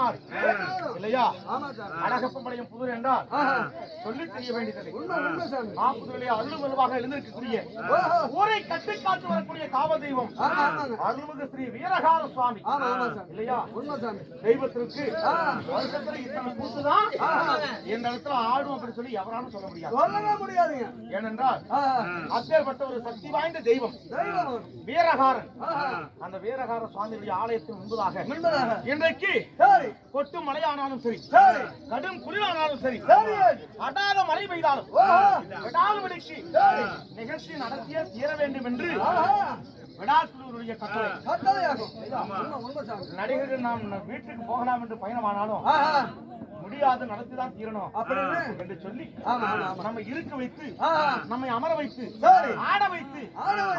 அழகு பொன்னாடு இல்லையா? அழகப்பம்படையும் புதூர் என்றால். சொல்லி தெரிய மாப்புதலே அருள் வலுவாக எழுந்திருக்கக்கூடிய. ஊரை கட்டுக்காத்து வரக்கூடிய காவல் தெய்வம் அருள்மிகு ஸ்ரீ வீரகார சுவாமி. இல்லையா? தெய்வத்திற்கு. வருஷத்துல இத்தனை கூத்துதான். இந்த இடத்துல ஆடும் அப்படின்னு சொல்லி எவராலும் சொல்ல முடியாது. சொல்லவே முடியாதுங்க. ஏனென்றால். அப்பேற்பட்ட ஒரு சக்தி வாய்ந்த தெய்வம். வீரகாரன். அந்த வீரகார சுவாமியுடைய ஆலயத்தின் முன்பதாக. இன்றைக்கு கொட்டு மழையானாலும் சரி சரி கடும் குளிரானாலும் சரி சரி அடாத மழை பெய்தாலும் சரி. நிகழ்ச்சி நடத்திய தீர வேண்டும் என்று கட்டளை கட்டளையாகும் நடிகர்கள் நாம் வீட்டுக்கு போகலாம் என்று பயணமானாலும். முடியாது நடத்திதான் தீரணும்? என்று சொல்லி நம்ம இருக்க வைத்து. நம்மை அமர வைத்து. ஆட வைத்து.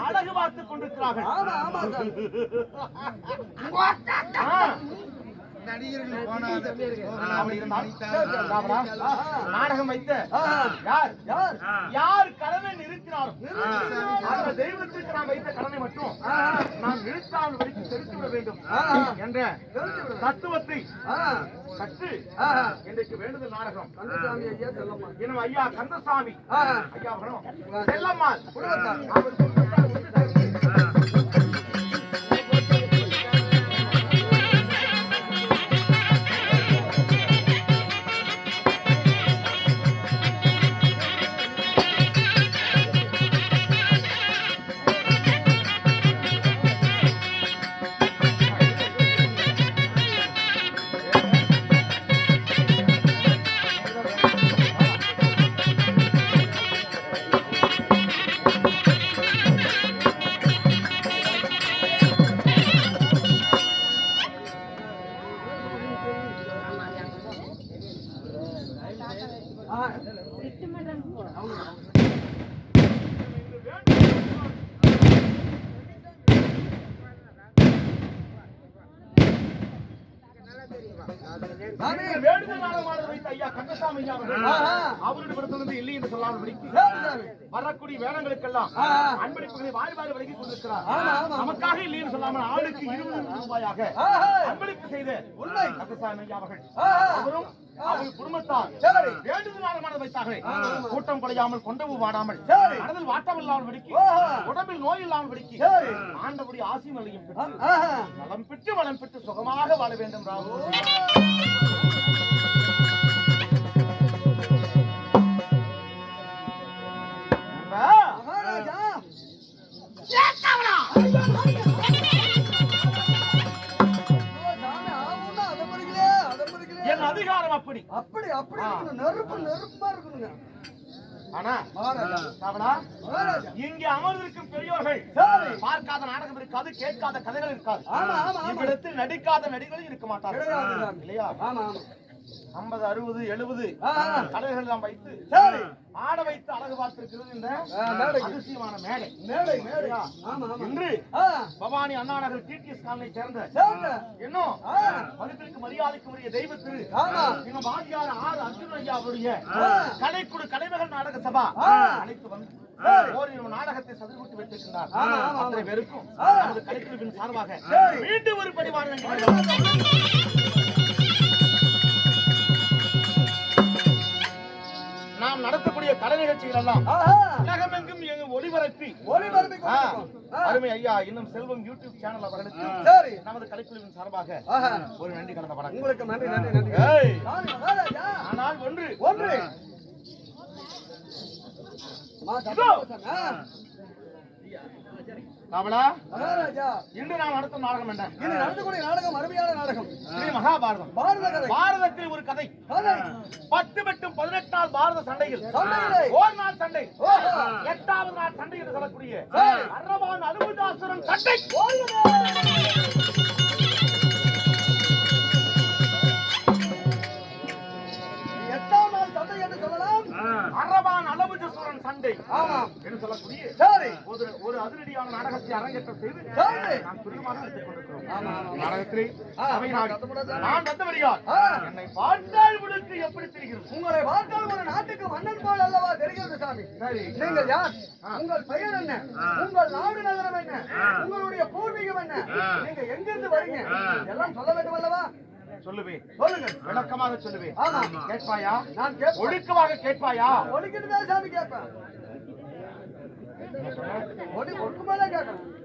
அழகு பார்த்துக் கொண்டிருக்கிறார்கள். நடிகர்கள். நாடகம் வைத்த. யார் யார் யார் கடனை நிறுத்தினாலும். அந்த தெய்வத்திற்கு நாம் வைத்த கடனை மட்டும். நாம் நிறுத்தாமல் வரைக்கும் செலுத்திவிட வேண்டும் ஆஹா. என்ற. தத்துவத்தை. கற்று. இன்றைக்கு வேண்டுதல் நாடகம் கந்தசாமி ஐயா செல்லம்மா இன்னும் ஐயா கந்தசாமி. ஐயா செல்லம்மாள் குடும்பத்தார். சொல்லாமல் ஆளுக்கு இருபது ரூபாயாக. அன்பளிப்பு செய்த உண்மை. கந்தசாமி அவர்கள். அவரும் அவர் குடும்பத்தார் சரி. வேண்டுதல் நாடகமானது வைத்தார்களே. கூட்டம் குறையாமல் கொண்டவு வாடாமல். மனதில் வாட்டம் இல்லாமல் படிக்கு ஆஹா. உடம்பில் நோய் இல்லாமல் படிக்கு சரி. ஆண்டபடி ஆசி மலையும். நலம் பெற்று வளம் பெற்று சுகமாக வாழ வேண்டும் ராகு அதிகாரம் அப்படி. அப்படி அப்படி. நெருப்பு நெருப்பா இருக்கணுங்க. ஆனா இங்கே அமர்ந்திருக்கும் பெரியோர்கள். பார்க்காத நாடகம் இருக்காது கேட்காத கதைகள் இருக்காது. இவ்விடத்தில் நடிக்காத நடிகர்களும் இருக்க மாட்டார்கள். இல்லையா? ஐம்பது அறுபது எழுபது ஆஹா. கலைகள் எல்லாம் வைத்து. ஆட வைத்து அழகு பார்த்திருக்கிறது இந்த. அதிசயமான மேடை மேடை இன்று பவானி அண்ணா நகர் டிடிஎஸ் காலனை சேர்ந்த. இன்னும். மதிப்பிற்கு மரியாதைக்கு உரிய தெய்வ திரு ஆமா. இன்னும் வாத்தியார் ஆறு அர்ஜுன் ஐயா அவருடைய. கலைக்குழு கலைமகள் நாடக சபா. அழைத்து வந்து ஓரிரு நாடகத்தை சதுர்விட்டு ஆமா. அத்தனை பேருக்கும் கலைக்குழுவின் சார்பாக சரி. மீண்டும் ஒரு பணிவான நாம் நடத்தக்கூடிய கலை நிகழ்ச்சிகள் எல்லாம். உலகமெங்கும் எங்கு ஒளிபரப்பி. ஒளிபரப்பி. அருமை ஐயா இன்னும் செல்வம் யூடியூப் சேனல் அவர்களுக்கு சரி. நமது கலைக்குழுவின் சார்பாக. ஒரு நன்றி கலந்த வணக்கம். உங்களுக்கு நன்றி நன்றி நன்றி. ஆனால் ஒன்று. ஒன்று. மா, இன்று நாம் நடத்தும் நாடகம் என்ன? இது நடந்தக்கூடிய நாடகம் அருமையான நாடகம். ஸ்ரீ மகாபாரதம். பாரத கதை. பாரதத்தில் ஒரு கதை. பத்து மற்றும் பதினெட்டு நாள் பாரத சண்டையில். ஓர் நாள் சண்டை. எட்டாவது நாள் சண்டை என்று சொல்லக்கூடிய. அரவான் அனுபதாசுரன் சண்டை. எட்டாம் நாள் சண்டை என்று சொல்லலாம். அரவான் அனுபதாசுரன் சண்டை. ஆமாம். என்று சொல்லக்கூடிய அதிரடியான நாடகத்தை அரங்கேற்றம் செய்து. நாம் துரிதமாக நடித்துக் கொண்டிருக்கிறோம். நாடகத்திலே. நான். என்னை பார்த்தால் உங்களுக்கு எப்படி தெரிகிறது? உங்களை பார்த்தால் ஒரு நாட்டுக்கு மன்னன் போல் அல்லவா தெரிகிறது சாமி? நீங்கள் யார்? உங்கள் பெயர் என்ன? உங்கள் நாடு நகரம் என்ன? உங்களுடைய பூர்வீகம் என்ன? நீங்க எங்கிருந்து வரீங்க? எல்லாம் சொல்ல வேண்டும் அல்லவா? சொல்லுவேன். சொல்லுங்க விளக்கமாக சொல்லுவேன். கேட்பாயா? நான் ஒழுக்கமாக கேட்பாயா? ஒலிக்கிட்டு தான் சாமி கேட்பேன். கேட்கணும்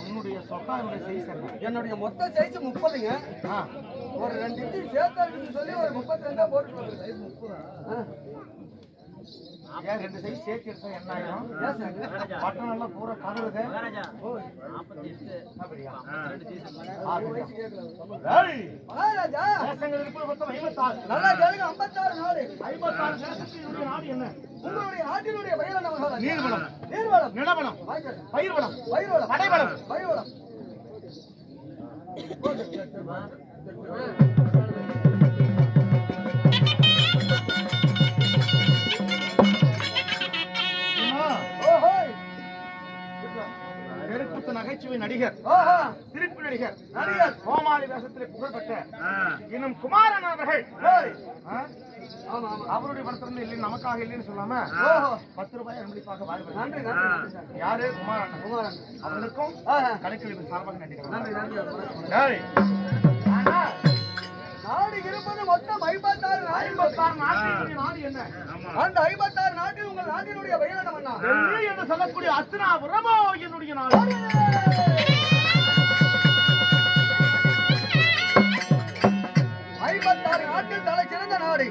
உன்னுடைய சொக்காவுடைய சைஸ் என்ன? என்னுடைய மொத்த சைஸ் முப்பதுங்க. ஒரு ரெண்டு இட்லி சேர்த்தா இருக்குன்னு சொல்லி ஒரு முப்பத்தி ரெண்டா போட்டு சைஸ் முப்பது? ஏன் ரெண்டு சைஸ் சேர்த்து எடுத்தா என்ன ஆயிரும்? பட்டம் எல்லாம் பூரா அப்படியா? ஐம்பத்தாறு. நல்லா கேளுங்க ஐம்பத்தாறு நாடு. ஐம்பத்தாறு தேசத்தினுடைய நாடு என்ன? உங்களுடைய நீர்வளம். நீர்வளம். நிலவளம். வாங்கிக்கோங்க. பயிர் வளம் பயிர்வளம். படைவளம். பயிர்வளம். நகைச்சுவை நடிகர் ஓஹோ. சிரிப்பு நடிகர் நடிகர். கோமாளி வேஷத்திலே புகழ்பெற்ற இன்னும் குமாரன் அவர்கள். அவருடைய படத்திலிருந்து இல்லை நமக்காக இல்லைன்னு சொல்லாம ஓஹோ. பத்து ரூபாய் அன்பளிப்பாக வாழ்வு. யாரு? குமாரன். குமாரன். அவர்களுக்கும் ஆஹா. கலைக்கழிவு சார்பாக நன்றிகள் நன்றி நன்றி. அந்த ஐம்பத்தாறு நாட்டில் உங்கள் நாட்டினுடைய என்று சொல்லக்கூடிய அஸ்தினாபுரமோ என்னுடைய நாடு. ஐம்பத்தாறு நாட்டில் தலை சிறந்த நாடு.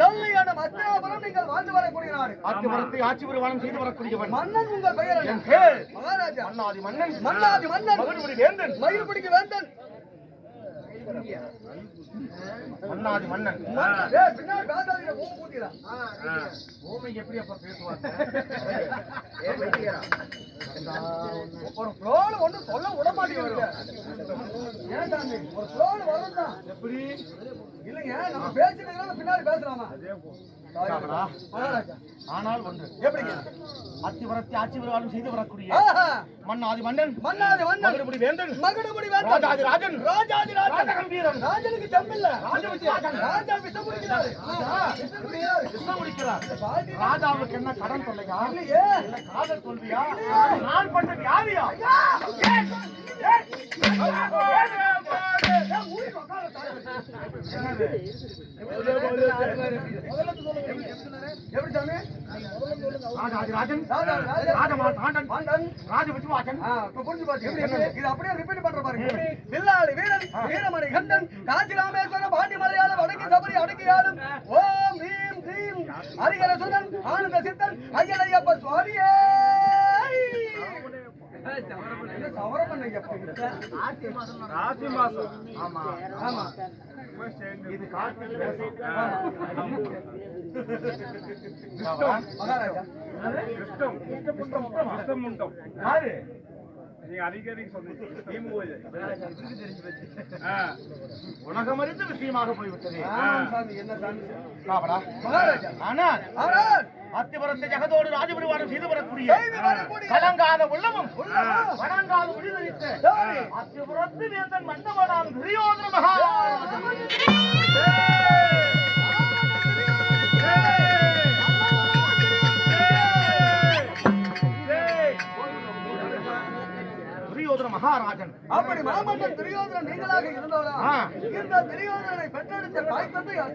டெல்லி எனும் அஸ்தினாபுரம் நீங்கள் வாழ்ந்து வரக்கூடிய நாடு. ஆட்சிபுரத்தை ஆட்சி வருவானம் செய்து வரக்கூடியவன். மன்னன் உங்கள் பெயர் மகாராஜா. மன்னாதி மன்னன். மன்னாதி மன்னன். மகனுடைய வேந்தன். மயில் பிடிக்க வேந்தன். மன்னாதி மன்னன். எப்படி அப்ப பேசுவாங்க? ஒரு ஃப்ளோல ஒண்ணும் சொல்ல விட சாமி ஒரு ஃப்ளோல தான் எப்படி? இல்லைங்க நம்ம பின்னாடி பேசலாமா? ஆனால் ஒன்று. எப்படிங்க? அத்திவரத்தை ஆட்சி வருவானம் செய்து வரக்கூடிய மன்னாதி மன்னன் மன்னாதி மன்னன். மகனுடைய வேந்தன் ராஜாதி ராஜன். ராஜாதி ராஜன். ராஜகம்பீரன் ராஜனுக்கு தெம்பில்ல ராஜவித்தியாசன். ராஜா விஷம் முடிக்கிறார். ராஜாவுக்கு என்ன கடன் தொல்லையா? இல்லையே. இல்ல காதல் தோல்வியா? நான் பட்ட வியாதியா எப்படி இது அப்படியே பண்ற பாருங்க. வீரமணி கண்டன், பாண்டி மலையாளம், வடக்கு சபரி, அடக்கியாளும், ஓம் ஹ்ரீம் க்ரீம், ஹரிஹர சுதன், ஆனந்த சித்தன், ஐயனையப்ப சுவாமியே. ராசி மாசம் ஆமா ஆமா. இது கார்த்திகை. மகாராஜா. இஷ்டம் இஷ்டம் இஷ்டம் உண்டும் யாரு அடிக்கடி சொன்னீங்க. திமுக உலகமறிந்த விஷயமாக போய்விட்டது. ஆனால் அத்திபுரத்தை ஜெகதோடு ராஜபரிவாரம் செய்து வரக்கூடிய கலங்காத உள்ளமும் வணங்காத. அத்திபுரத்து வேந்தன் மன்னவனாம் துரியோதன மகா. மகாராஜன். அப்படி மாமன்னன் துரியோதனன் நீங்களாக இருந்தாலும் ஆ. இந்த துரியோதனனை பெற்றெடுத்த தாய் தந்தை யார்?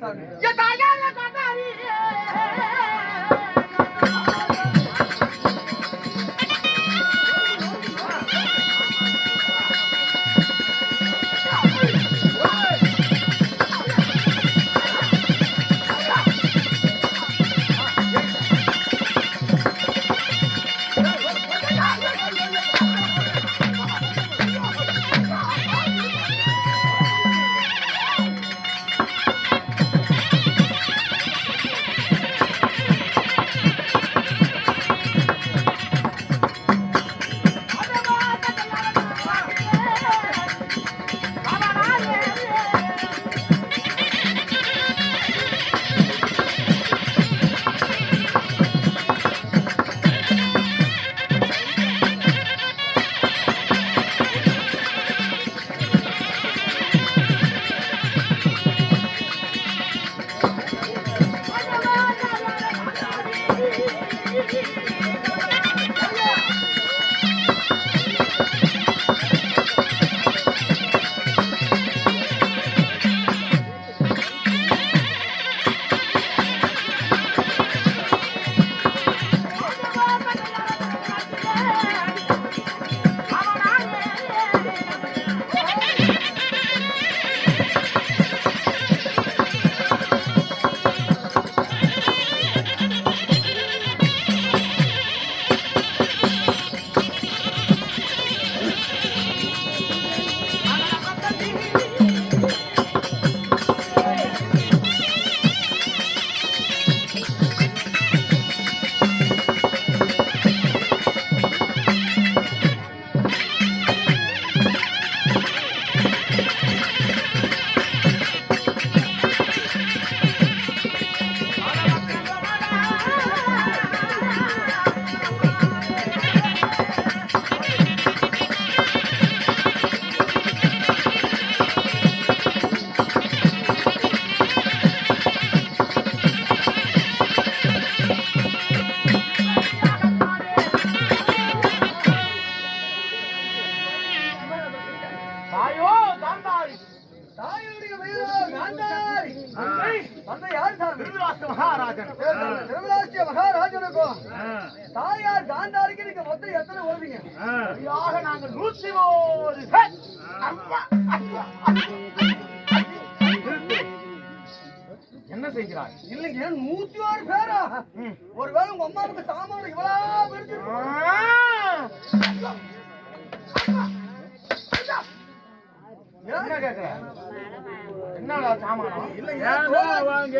என்னடா சாமானம் இல்லைங்க ஏன்டா வாங்க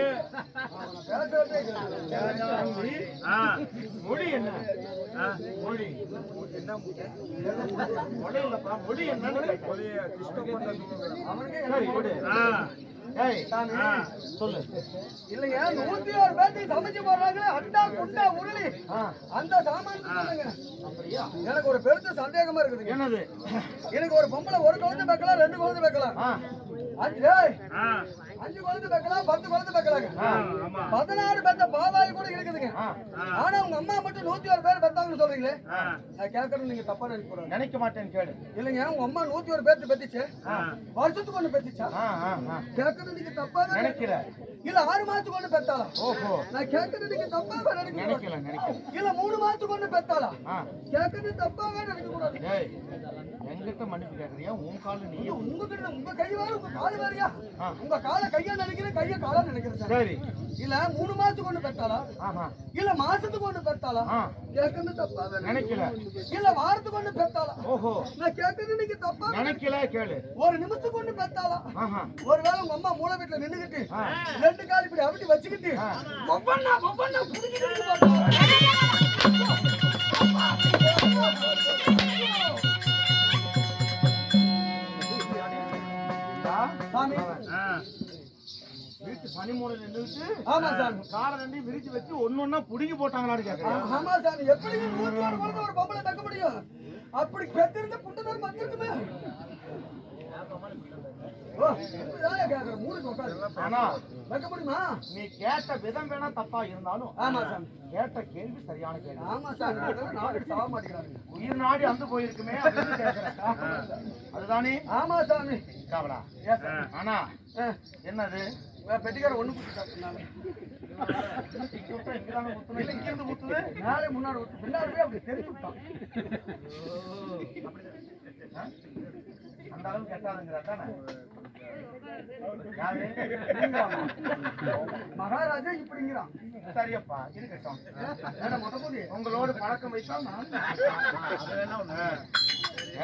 மொழி என்ன. மொழி? மொழி இல்லப்பா டிஸ்டர்ப் பண்ணது அவனுக்கே. சொல்லு. இல்லைங்க நூத்தி ஆறு பேர்த்துக்கு சமைச்சு போடுறாங்களே அண்டா குண்டா உருளி. அந்த சாமான் எனக்கு ஒரு பெருத்த சந்தேகமா இருக்குதுங்க என்னது? எனக்கு ஒரு பொம்பளை ஒரு குழந்தை வைக்கலாம் ரெண்டு குழந்தை வைக்கலாம் Hết? அஞ்சு குழந்தை வைக்கலாம் பத்து குழந்தை ஆமா. பதினாறு பேர்த்த பாவாய் கூட இருக்குதுங்க. ஆனா உங்க அம்மா மட்டும் நூத்தி ஒரு பேர் பெத்தாங்கன்னு சொல்றீங்களே? நான் கேட்கறது நீங்க தப்பா நினைக்க கூடாது. நினைக்க மாட்டேன்னு கேளு. இல்லைங்க உங்க அம்மா நூத்தி ஒரு பேர்த்து பெத்துச்சு. வருஷத்துக்கு ஒண்ணு பெத்துச்சா. கேட்கறது நீங்க தப்பா நினைக்கிற இல்ல ஆறு மாசத்துக்கு ஒண்ணு பெத்தாளா? ஓஹோ. நான் கேட்கறது நீங்க தப்பா நினைக்கல இல்ல மூணு மாசத்துக்கு ஒண்ணு பெத்தாளா? கேட்கறது தப்பாவே நினைக்க கூடாது. எங்கிட்ட மன்னிப்பு கேக்குறியா உன் கால நீ ஐயோ, உங்க கை வேற உங்க கால் வேறயா. உங்க காலை கையா நினைக்கிறேன் கைய காலா நினைக்கிறேன் சார். சரி. இல்ல மூணு மாசத்துக்கு ஒண்ணு ஆஹா. இல்ல மாசத்துக்கு ஒண்ணு ஆ. கேட்கறது தப்பாவே நினைக்கல. இல்ல. வாரத்துக்கு ஒண்ணு பெத்தாளா? ஓஹோ. நான் கேட்கறது நீங்க தப்பா? நினைக்கல கேளு. ஒரு நிமிஷத்துக்கு ஒண்ணு ஆஹா. ஒருவேளை உங்க அம்மா மூளை வீட்டுல நின்னுகிட்டு. ரெண்டு கால் இப்படி அப்படி வச்சுக்கிட்டு. ஒவ்வொன்னா ஒவ்வொன்னா புடிக்கிட்டு சாமி. வீட்டு பனி மூலையில நின்றுட்டு ஆமா சாமி. காலை ரெண்டையும் விரிச்சு வச்சு ஒண்ணா புடுங்கி போட்டாங்களான்னு கேக்குறியா ஆமா சாமி. எப்படி நூத்தி ஒரு குழந்தை ஒரு பொம்பளை தக்க முடியும். அப்படி பெத்திருந்த கேக்குறேன். வைக்க முடியுமா? நீ கேட்ட விதம் வேணா தப்பா இருந்தாலும் ஆமா சாமி. கேட்ட கேள்வி சரியான கேள்வி. ஆமா மாட்டேங்கிறாங்க உயிர் நாடி அந்து போயிருக்குமே கேக்குறேன். அதுதானே? ஆமா சாமி? ஆனா என்னது? பெட்டிக்கார ஒண்ணு குத்துது, இல்ல இங்க இருந்து குத்துது மேலே முன்னாடி விட்டு பின்னாடி போய் அப்படி தெரிஞ்சு விட்டான்? அந்த அளவுக்கு எட்டாதுங்கிற தானே? யாரு மகாராஜா இப்படிங்கிறான். சரியப்பா இருக்கட்டும் உங்களோடு பழக்கம் வைத்தா நான்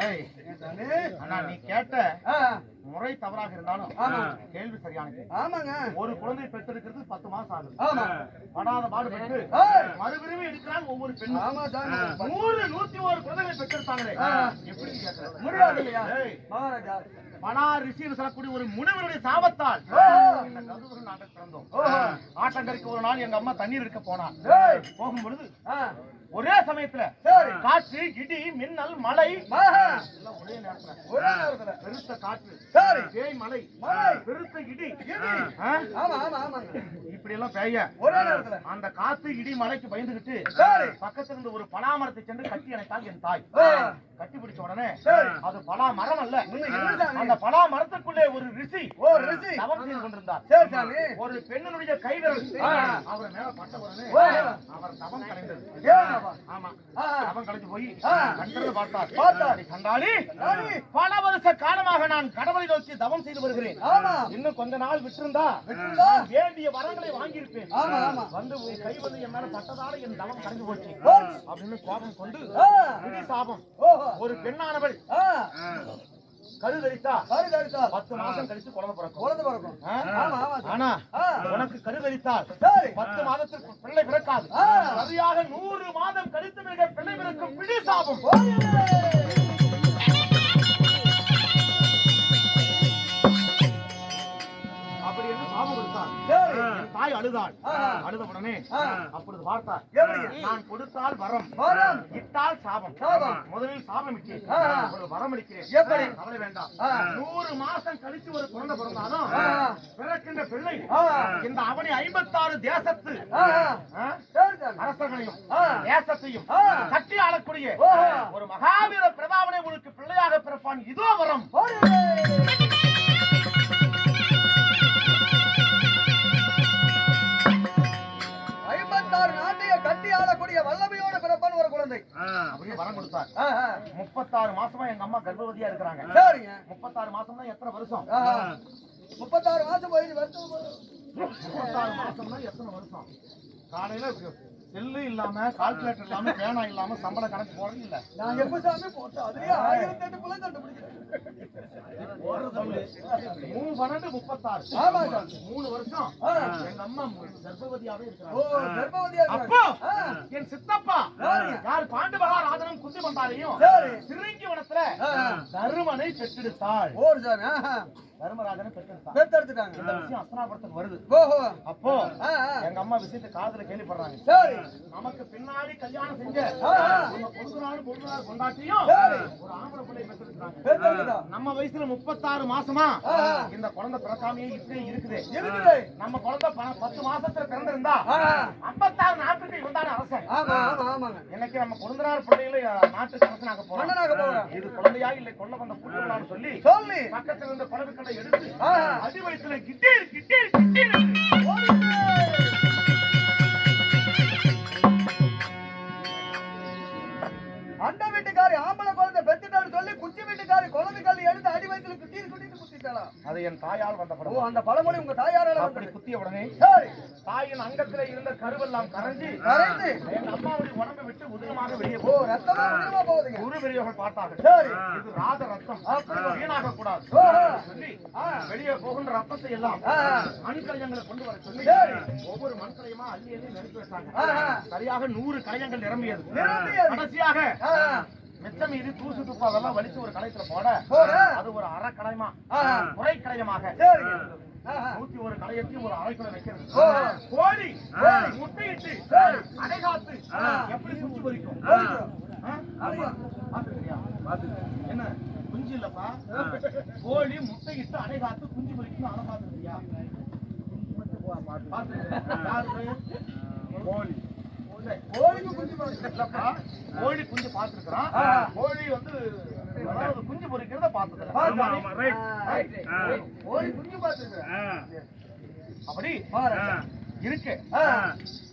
ஏய் சாமி அண்ணா நீ கேட்ட முறை தவறாக இருந்தாலும். கேள்வி சரியான கேள்வி. ஆமாங்க. ஒரு குழந்தை பெற்றெடுக்கிறது பத்து மாசம் ஆகுது. ஆமா. படாத பாடுபட்டு மறுபிரிவு எடுக்கிறான் ஒவ்வொரு பெண்ணும். ஆமா நூறு நூத்தி ஒரு குழந்தைகளை பெற்றெடுத்தாங்களே. ஆ. எப்படி கேட்கறது முடியாது மகாராஜா மனா ரிஷின்னு சொல்லக்கூடிய ஒரு முனிவருடைய சாபத்தால். இந்த கருதுகள் நாங்கள் பிறந்தோம். ஆட்டங்கரைக்கு ஒரு நாள் எங்க அம்மா தண்ணீர் எடுக்க போனா. ஏய், போகும் பொழுது ஆ, ஒரே சமயத்துல. காற்று இடி மின்னல் மழை. ஒரே நேரத்துல. ஒரே நேரத்துல. பெருத்த காற்று. பேய் மலை. பெருத்த இடி. இப்படி எல்லாம் பெய்ய ஒரே நேரத்துல. அந்த காத்து இடி மலைக்கு பயந்துகிட்டு. பக்கத்துல இருந்து ஒரு பலாமரத்தை சென்று கட்டி அணைத்தாள் என் தாய். கட்டி பிடிச்ச உடனே. அது பலா மரம் அல்ல? அந்த பலா மரத்துக்குள்ளே ஒரு ரிஷி. ஓ ரிஷி. தவம் செய்து கொண்டிருந்தார். ஒரு பெண்ணினுடைய கைவிரல். அவர் மேல பட்ட உடனே ஓ. அவர் தவம் கலைந்தது ஏனப்பா? ஆமா ஆ. தவம் கலைஞ்சு போய் ஆ. கண்டது பார்த்தார் பார்த்தார். கண்டாளி கண்டாளி. பல வருஷ காலமாக நான் கடவுளை நோக்கி தவம் செய்து வருகிறேன் இன்னும் கொஞ்ச நாள் விட்டிருந்தா வேண்டிய வரங்களை வாங்கியிருப்பேன். வந்து கை வந்து என் மேல பட்டதால என் தவம் கலைஞ்சு போச்சு. அப்படின்னு கோபம் கொண்டு சாபம் ஒரு பெண்ணானவள் ஆ கருதரித்தா சாரி கருத்தா பத்து மாசம் கழிச்சு குழந்தை பிறக்கும். குழந்தை பிறக்கும். ஆனா. உனக்கு கருதரித்தால் சரி. பத்து மாதத்திற்கு பிள்ளை பிறக்காது. சரியாக நூறு மாதம் கழித்து பிள்ளை பிறக்கும். பிடி சாபம். தாய் அழுதாள். அழுத உடனே. அப்பொழுது பார்த்தார்? நான் கொடுத்தால் வரம். இட்டால் சாபம். முதலில் சாபம் இட்டேன் ஆ. ஒரு வரம் அளிக்கிறேன் எப்படி? கவலை வேண்டாம். நூறு மாசம் கழிச்சு ஒரு குழந்தை பிறந்தாலும். பிறக்கின்ற பிள்ளை. இந்த அவனி ஐம்பத்தாறு தேசத்து அரசர்களையும். தேசத்தையும் ஆ. கட்டி ஆளக்கூடிய. ஒரு மகாவீர பிரதாபனை உங்களுக்கு பிள்ளையாக பிறப்பான் இதோ வரம் ஓடிடு. அப்படியே வரம் கொடுத்தார். முப்பத்தாறு மாசமா எங்க அம்மா கர்ப்பவதியா இருக்கிறாங்க. சரிங்க. முப்பத்தாறு மாசம்னா எத்தனை வருஷம். முப்பத்தாறு மாசம் போயிட்டு வருஷம் முப்பத்தாறு மாசம்னா எத்தனை வருஷம்? காலையில செல்லு இல்லாம கால்குலேட்டர் இல்லாம பேனா இல்லாம சம்பள கணக்கு போறது இல்ல நான் எப்ப சாமி போட்டோம் அதுலயே ஆயிரத்தி எட்டு கண்டுபிடிக்கிறேன் மூணு பன்னெண்டு முப்பத்தாறு ஆமா சாமி. மூணு வருஷம். எங்க அம்மா கர்ப்பவதியாவே இருக்கிறாங்க அப்போ என் சித்தப்பா? யார் பாண்டு மகாராஜனும் குந்தி வந்தாரையும் சரி. சிறுங்கி வனத்துல. தருமனை பெற்றெடுத்தாள் சாமி ஆஹா. தர்மராஜனை பெற்றெடுத்தாள் பெத்தெடுத்துட்டாங்க இந்த விஷயம் அஸ்தனாபுரத்துக்கு வருது. ஓஹோ. அப்போ? ஆ, ஆ. எங்க அம்மா விஷயத்தை காதுல கேள்விப்படுறாங்க. சரி. நமக்கு பின்னாடி கல்யாணம் செஞ்ச. நம்ம பொழுதுநாள் பொழுதுநாள் கொண்டாட்டியும் சரி. ஒரு ஆம்பளை பிள்ளை பெற்றெடுத்தாங்க பெத்தெடுத்துட்டா நம்ம வயசுல முப்பத்தாறு மாசமா. இந்த குழந்தை பிறக்காமையே இப்படியே இருக்குது. இருக்குது. நம்ம குழந்தை பத்து மாசத்துல பிறந்திருந்தா. ஐம்பத்தாறு நாட்டுக்கு இவன்தானே அரசன். ஆமா ஆமா ஆமாங்க. இன்னைக்கு நம்ம குழந்தைனார் பிள்ளைகளை நாட்டுக்கு அரசனாக போறோம். இது குழந்தையா இல்லை கொள்ள வந்த புண்ணியவனான்னு சொல்லி சொல்லி. பக்கத்துல இருந்த குழந்தை எடுத்து ஆ. அடி வயிற்றுல கிட்டீர் வீட்டுக்காரி குழந்தை கல் எடுத்து அடி வயிற்றுல குட்டிட்டு குட்டிட்டு குத்திட்டாளா அது என் தாயால் வந்த ஓ படம் அந்த பழமொழி உங்க தாயாரால அப்படி குத்திய உடனே தாயின் அங்கத்துல இருந்த கருவெல்லாம் கரைஞ்சு கரைந்து என் அம்மாவுடைய உடம்பை விட்டு உதிரமாக வெளியே ஓ ரத்தமா உதிரமா போகுதுங்க குரு பெரியவர்கள் பார்த்தார்கள் சரி இது ராத ரத்தம். வீணாக கூடாது. சொல்லி ஆ. வெளியே போகின்ற ரத்தத்தை எல்லாம் ஆ. மண்கலையங்களை கொண்டு வர சொல்லி. ஒவ்வொரு மண்கலையமா அள்ளி அள்ளி நிரப்பி வச்சாங்க ஆ. சரியாக நூறு கலையங்கள் நிரம்பியது. கடைசியாக மிச்சம் இது தூசு துப்பா அதெல்லாம் வலிச்சு ஒரு கலையத்துல போட. அது ஒரு அரை ஆ. குறை. நூத்தி ஒரு கலையத்தையும் ஒரு அரைக்குள்ள வைக்கிறது. கோழி. முட்டையிட்டு. அடைகாத்து. எப்படி சுற்றி பொறிக்கும்? என்ன? குஞ்சு இல்லப்பா. கோழி முட்டையிட்டு அடைகாத்து குஞ்சு பொறிக்கும் அதை பாத்துக்கிறியா? பாத்துக்கிறியா? யாரு? கோழி. கோழிக்கு குஞ்சு. இல்லப்பா, கோழி குஞ்சு பார்த்திருக்கிறான். கோழி வந்து குஞ்சு பொறிக்கிறத. ஆ. கோழி குஞ்சு பார்த்துருக்கேன் ஆ. அப்படி. இருக்கு.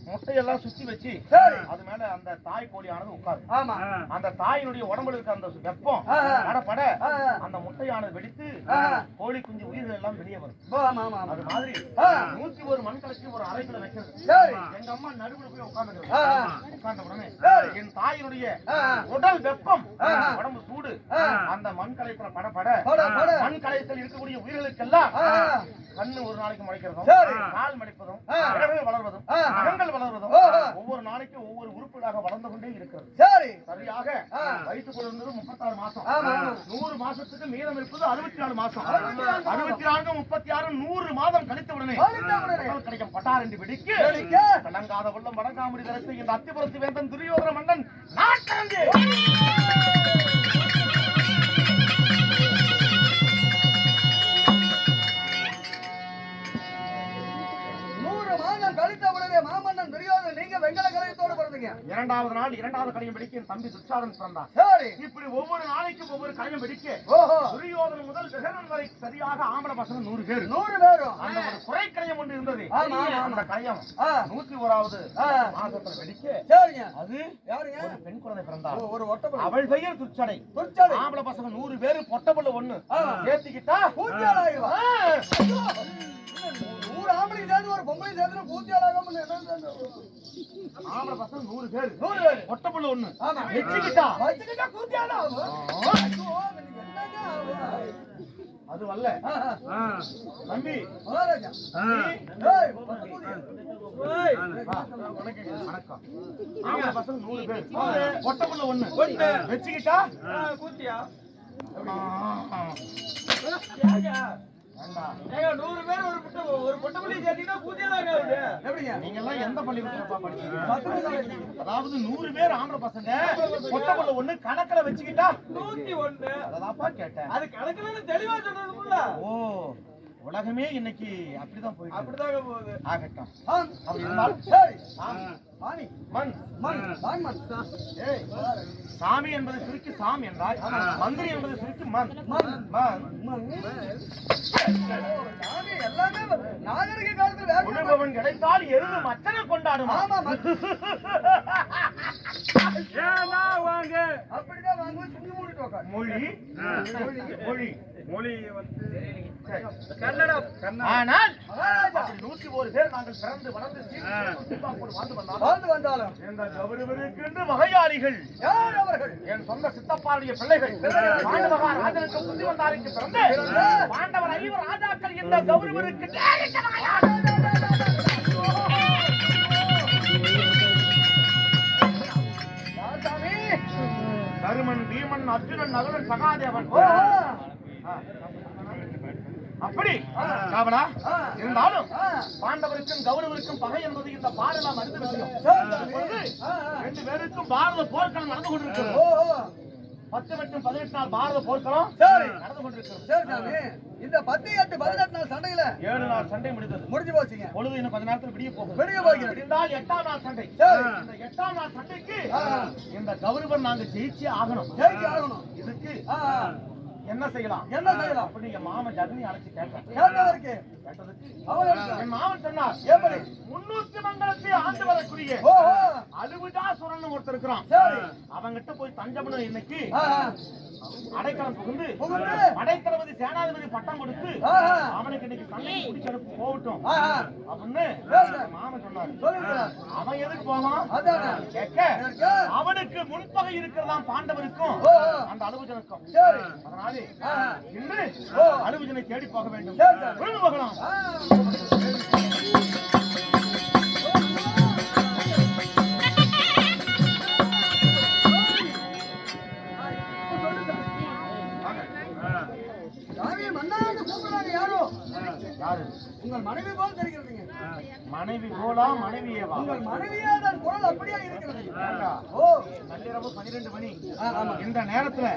முட்டையெல்லாம் சுத்தி வச்சு சரி. அது மேல அந்த தாய் கோழியானது உட்காரு ஆமா. அந்த தாயினுடைய உடம்புல இருக்க அந்த வெப்பம். படப்பட. அந்த முட்டையானது வெடித்து. கோழி குஞ்சு உயிர்கள் எல்லாம் வெளியே வரும் அது மாதிரி. நூத்தி ஒரு மண் கலக்கி ஒரு அரைக்குள்ள வைக்கிறது சரி எங்க அம்மா நடுவுல போய் உட்கார்ந்து. உட்கார்ந்த உடனே. என் தாயினுடைய. உடல் வெப்பம். உடம்பு சூடு. அந்த மண் கலையத்துல படப்பட போட போட மண் கலையத்தில் இருக்கக்கூடிய உயிர்களுக்கெல்லாம். கண்ணு ஒரு நாளைக்கு முளைக்கிறதும் சரி. கால் மடிப்பதும் வளர்வதும் ஆ. ஓ. ஒவ்வொரு நாளைக்கு ஒவ்வொரு உறுப்புகளாக வளர்ந்து கொண்டே இருக்கிறது சரி சரியாக ஆ. வயிற்றுக்குள் இருந்தது முப்பத்தாறு மாசம். நூறு மாசத்துக்கு மீதம் இருப்பது அறுபத்தி நாலு மாசம் அறுபத்தி நான்கு முப்பத்தி ஆறு நூறு மாதம் கழித்த உடனே கிடைக்கும் பட்டார் என்று வெடிக்கு. கலங்காத உள்ளம் வடங்காமுடி தரத்து இந்த அத்திபுரத்து வேந்தன் துரியோதன மன்னன் நாட்டரங்கு நீங்க வெங்கல கலையத்தோட பிறந்தீங்க. இரண்டாவது நாள் இரண்டாவது கலையம் வெடிக்க என் தம்பி துச்சாதன் பிறந்தான். சரி. இப்படி ஒவ்வொரு நாளைக்கும் ஒவ்வொரு கலையம் வெடிக்க ஓஹோ. துரியோதனன் முதல் விகடன் வரை சரியாக ஆம்பளை பசங்க நூறு பேர். நூறு பேரும் அந்த ஒரு குறை கலையம் ஒன்று இருந்தது. அந்த கலையம் நூத்தி ஓராவது ஆ. மாதத்துல வெடிக்க சரிங்க. அது யாருங்க? ஒரு பெண் குழந்தை ஓ, பிறந்தாள் ஒரு ஒட்டப்படி அவள் பெயர் துச்சடை துர்ச்சடை. ஆம்பளை பசங்க நூறு பேரு பொட்டப்புள்ள ஒண்ணு. சேர்த்துக்கிட்டா பூத்தியாளாயிருவா ஆ. நூறு ஆம்பளை சேர்ந்து ஒரு பொம்பளை சேர்ந்து? பூத்தியாளாகாம ஆம்பளை பசங்க நூறு பேரு. நூறு பேரு. பொட்டப்புள்ள ஒண்ணு. ஆமா. வச்சுக்கிட்டா. வச்சுக்கிட்டா ஆகும்? அது வரல. தம்பி. வணக்கம் ஆம்பளை பசங்க நூறு பேர். பொட்டப்புள்ள ஒண்ணு. வச்சுக்கிட்டா. வேண்டாம். நூறு பேர் ஒரு புட்ட ஒரு பொட்டப்பள்ளி சேர்த்தீங்கன்னா பூத்தியாளா எப்படிங்க? நீங்க எல்லாம் எந்த பள்ளிக்கூடத்துல படிச்சீங்க அதாவது நூறு பேர் ஆம்பளை பசங்க. பொட்டப்புள்ள ஒண்ணு கணக்குல வச்சுக்கிட்டா நூத்தி ஒண்ணு. அததாப்பா கேட்டேன். அது கணக்குல தெளிவா சொல்றதுக்குள்ள. ஓ. உலகமே இன்னைக்கு அப்படிதான் இருக்கு. அப்படிதாங்க போகுது. ஆகட்டும். ஆ, அப்படி இருந்தாலும் சரி. சாமி, மாணி. மண். மண். மான் மண். ஏய் சாமி என்பது சுருக்கி சாமி என்றால் மந்திரி என்பது சுருக்கி மண். மண். மண். எல்லாமே நாகரிக காலத்துல உழுபவன் கிடைத்தால் எருது மச்சனை கொண்டாடுமா? வாங்க. அப்படிதான் உட்காரு மொழி. ஆ. மொழி. மொழி வந்து. கன்னடம் ஆனால் நூற்றி ஒரு பேர் நாங்கள் பிறந்து வளர்ந்து வாழ்ந்து வந்தாலும் இந்த கௌரவருக்கென்று வகையாளிகள் யார் அவர்கள்? என் சொந்த சித்தப்பாருடைய பிள்ளைகள். பாண்டவகா ராஜனுக்கு புத்தி வந்தாருக்கு பிறந்து. பாண்டவர் ஐவர் ராஜாக்கள் இந்த கௌரவருக்கு தருமன் பீமன் அர்ஜுனன் நகுலன் சகாதேவன். அப்படி. ஆ. இருந்தாலும். பாண்டவருக்கும் கௌரவருக்கும் பகை என்பது இந்த பாடலாம் அறிந்த விஷயம். ரெண்டு பேருக்கும் பாரத போர்க்களம் நடந்து கொண்டிருக்கிறது. பத்து மற்றும் பதினெட்டு நாள் பாரத போர்க்களம் சரி. நடந்து கொண்டிருக்கிறது. இந்த பத்து எட்டு பதினெட்டு நாள் சண்டையில ஏழு நாள் சண்டை முடிந்தது. முடிஞ்சு போச்சுங்க. பொழுது இன்னும் கொஞ்ச நேரத்தில் விடிய போகும். வெளிய போகிறது முடிந்தால் எட்டாம் நாள் சண்டை. சரி. இந்த எட்டாம் நாள் சண்டைக்கு. இந்த கௌரவன் நாங்க ஜெயிச்சே ஆகணும். ஜெயிச்சு ஆகணும். இதுக்கு. என்ன செய்யலாம்? என்ன செய்யலாம்? அப்படி நீங்க மாமன் ஜெகனி அழைச்சு கேட்டேன் கேட்டதற்கு சொன்னார் எப்படி? முன்னூத்தி மங்கலத்தை ஆண்டு வரக்கூடிய ஓ. அழுவிடாசுரன் ஒருத்தர் இருக்கிறான் அவங்கிட்ட போய் தஞ்சம்னு இன்னைக்கு. அடைக்கலம் புகுந்து புகுந்து. படைத்தளபதி சேனாதிபதி பட்டம் கொடுத்து. அவனுக்கு இன்னைக்கு போகட்டும். அப்படின்னு. மாமன் சொன்னாரு. அவன் எதுக்கு போவான் அதானே. கேட்க. அவனுக்கு முன்பகை இருக்கிறதாம் பாண்டவருக்கும். அந்த அலுவலனுக்கும் சரி அதனாலே. இன்று. அலுவலனை தேடி போக வேண்டும் உங்கள் மனைவி போல் தெரிகிறதுங்க மனைவி போலா மனைவியேவா? உங்கள் மனைவியே தான் குரல் அப்படியே இருக்கிறது. ஏண்டா? ஓ. நள்ளிரவு பன்னிரெண்டு மணி. இந்த நேரத்துல.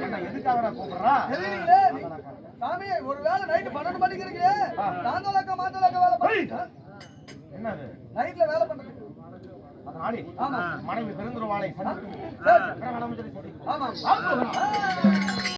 என்ன எதுக்காக கூப்பிடுறா? சாமி ஒருவேளை நைட்டு பன்னெண்டு மணிக்கு இருக்கீங்க ஆ. தாந்தோலக்க மாந்தோலக்க வேலை! பண்ணி என்னது? நைட்ல வேலை பண்றது அதனாலே. மனைவி பெருந்துருவாளை ஆமா.